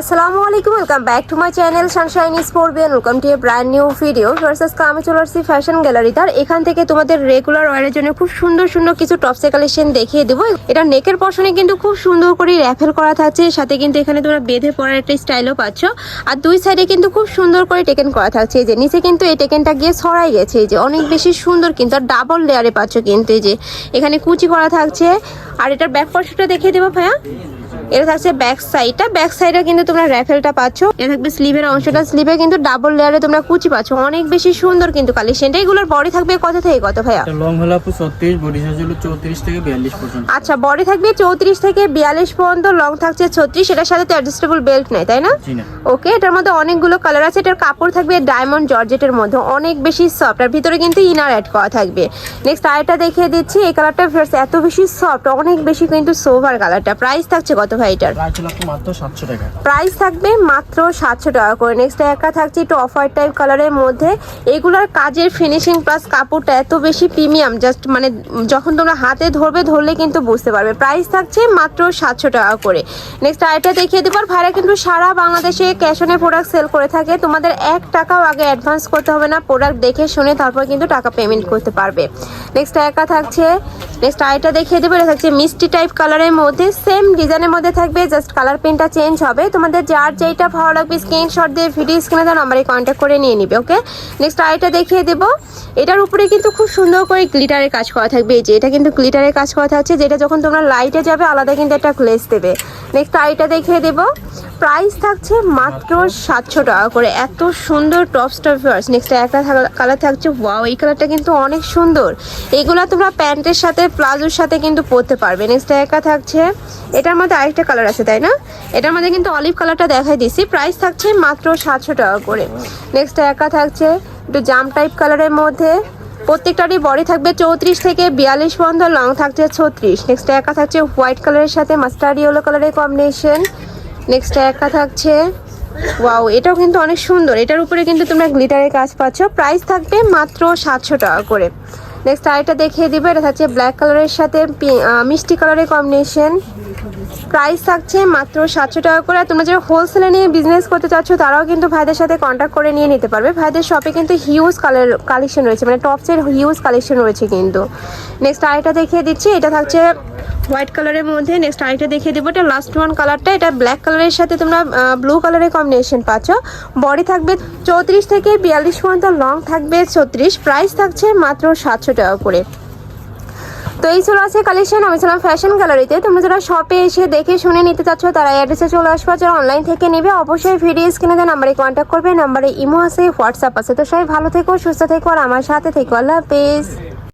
আসসালামু আলাইকুম welcome back to my channel sunshine sport Beant welcome to a brand new video verses আমি চলে আসছি ফ্যাশন গ্যালারি তার এখান থেকে তোমাদের রেগুলার ওয়ারের জন্য খুব সুন্দর সুন্দর কিছু টপসে কালেকশন দেখিয়ে দেবো। এটা নেকের পশনে কিন্তু খুব সুন্দর করে র্যাফেল করা থাকছে। সাথে কিন্তু এখানে তোমরা বেঁধে পড়ার একটা স্টাইলও পাচ্ছ। আর দুই সাইডে কিন্তু খুব সুন্দর করে টেকেন করা থাকছে। এই যে নিচে কিন্তু এই টেকেনটা গিয়ে ছড়াই গেছে। এই যে অনেক বেশি সুন্দর কিন্তু, আর ডাবল লেয়ারে পাচ্ছ কিন্তু। এই যে এখানে কুচি করা থাকছে। আর এটার ব্যাক পশনটা দেখিয়ে দেবো ভাইয়া। এটা থাকছে ব্যাক সাইডটা ব্যাক সাইডে কিন্তু তোমরা র্যাফেলটা পাচ্ছ। এটা থাকবে স্লিভের অংশটা। স্লিভে কিন্তু ডাবল লেয়ারে তোমরা কুচি পাচ্ছ। অনেক বেশি সুন্দর কিন্তু কালেকশনটা এগুলোর বডি থাকবে কত থেকে কত ভাইয়া? লং হলো আপু ছত্রিশ বডি সাইজ হলো চৌত্রিশ থেকে বিয়াল্লিশ পর্যন্ত। আচ্ছা বডি থাকবে চৌত্রিশ থেকে বিয়াল্লিশ পর্যন্ত লং থাকছে ছত্রিশ। এটার সাথে তো অ্যাডজাস্টেবল বেল্ট নেই তাই না? ওকে এটার মধ্যে অনেকগুলো কালার আছে। এটার কাপড় থাকবে ডায়মন্ড জর্জেটের মধ্যে। অনেক বেশি সফট আর ভিতরে কিন্তু ইনার অ্যাড করা থাকবে। নেক্সট আরেকটা দেখিয়ে দিচ্ছি। এই কালারটা এত বেশি সফট অনেক বেশি কিন্তু সোভার কালারটা প্রাইস থাকছে কত ভাই এটার প্রাইস থাকবে মাত্র সাতশো টাকা করে। নেক্সট একা থাকছে একটু অফার টাইপ কালারের মধ্যে। এগুলোর কাজের ফিনিশিং প্লাস কাপড়টা এত বেশি প্রিমিয়াম জাস্ট মানে যখন তোমরা হাতে ধরবে ধরলে কিন্তু বুঝতে পারবে। প্রাইস থাকছে মাত্র সাতশো টাকা করে। নেক্সট আরেকটা দেখিয়ে দেবার ভাইরা কিন্তু সারা বাংলাদেশে ক্যাশ অনে প্রোডাক্ট সেল করে থাকে। তোমাদের এক টাকাও আগে অ্যাডভান্স করতে হবে না। প্রোডাক্ট দেখে শুনে তারপর কিন্তু টাকা পেমেন্ট করতে পারবে। নেক্সট একা থাকছে। নেক্সট আরেকটা দেখিয়ে দেবো। এটা থাকছে মিষ্টি টাইপ কালারের মধ্যে। সেম ডিজাইনের মধ্যে থাকবে জাস্ট কালার পেনটা চেঞ্জ হবে। তোমাদের যার যেইটা ভালো লাগবে স্ক্রিনশট দিয়ে ভিডিও স্ক্রিনে তার নম্বরে কন্ট্যাক্ট করে নিয়ে নিবে ওকে নেক্সট আরেকটা দেখিয়ে দেবো। এটার উপরে কিন্তু খুব সুন্দর করে গ্লিটারের কাজ করা থাকবে। এই যে, এটা কিন্তু গ্লিটারের কাজ করা থাকছে, যেটা যখন তোমরা লাইটে যাবে, আলাদা কিন্তু একটা গ্লেস দেবে। নেক্সট আরেকটা দেখিয়ে দেবো। প্রাইস থাকছে মাত্র সাতশো টাকা করে। এত সুন্দর টপ স্টাফার্স নেক্সট একটা কালার থাকছে ওয়াও এই কালারটা কিন্তু অনেক সুন্দর। এগুলো তোমরা প্যান্টের সাথে, প্লাজোর সাথে কিন্তু পরতে পারবে। নেক্সট একা থাকছে, এটার মধ্যে আরেকটা কালার আছে, তাই না? এটার মধ্যে কিন্তু অলিভ কালারটা দেখাই দিছি। প্রাইস থাকছে মাত্র সাতশো টাকা করে। নেক্সট একা থাকছে, একটু জাম টাইপ কালারের মধ্যে। প্রত্যেকটারই বডি থাকবে চৌত্রিশ থেকে বিয়াল্লিশ পর্যন্ত লং থাকছে ছত্রিশ। নেক্সট একা থাকছে হোয়াইট কালারের সাথে মাস্টার্ড ইয়েলো কালারের কম্বিনেশন নেক্সট একটা থাকছে। ওয়াও এটাও কিন্তু অনেক সুন্দর। এটার উপরে কিন্তু তোমরা গ্লিটারের কাজ পাচ্ছ। প্রাইস থাকবে মাত্র সাতশো টাকা করে। নেক্সট আরেকটা দেখিয়ে দিবে। এটা থাকছে ব্ল্যাক কালারের সাথে মিষ্টি কালারের কম্বিনেশন প্রাইস থাকছে মাত্র সাতশো টাকা করে। তোমরা যারা হোলসেলে নিয়ে বিজনেস করতে চাচ্ছ, তারাও কিন্তু ভাইদের সাথে কন্ট্যাক্ট করে নিয়ে নিতে পারবে। ভাইদের শপে কিন্তু হিউজ কালার কালেকশন রয়েছে মানে টপসের হিউজ কালেকশন রয়েছে কিন্তু। নেক্সট আরেকটা দেখিয়ে দিচ্ছি, এটা থাকছে হোয়াইট কালারের মধ্যে। নেক্সট আরেকটা দেখিয়ে দেবো, এটা লাস্ট ওয়ান কালারটা এটা ব্ল্যাক কালারের সাথে তোমরা ব্লু কালারের কম্বিনেশন পাচ্ছ। বডি থাকবে চৌত্রিশ থেকে বিয়াল্লিশ পর্যন্ত লং থাকবে ছত্রিশ। প্রাইস থাকছে মাত্র সাতশো টাকা করে। তো এই চলে আছে কালেকশন আমি ছিলাম ফ্যাশন গ্যালারিতে তোমরা যারা শপে এসে দেখে শুনে নিতে চাচ্ছ, তারা অ্যাড্রেসে চলে আসব। যারা অনলাইন থেকে নেবে, অবশ্যই ভিডিও স্ক্রিনে দেন নাম্বারে কন্ট্যাক্ট করবে নাম্বারে ইমো আছে হোয়াটসঅ্যাপ আছে। তো সবাই ভালো থেকো, সুস্থ থেকো, আর আমার সাথে থেকো। আল্লাহ হাফেজ।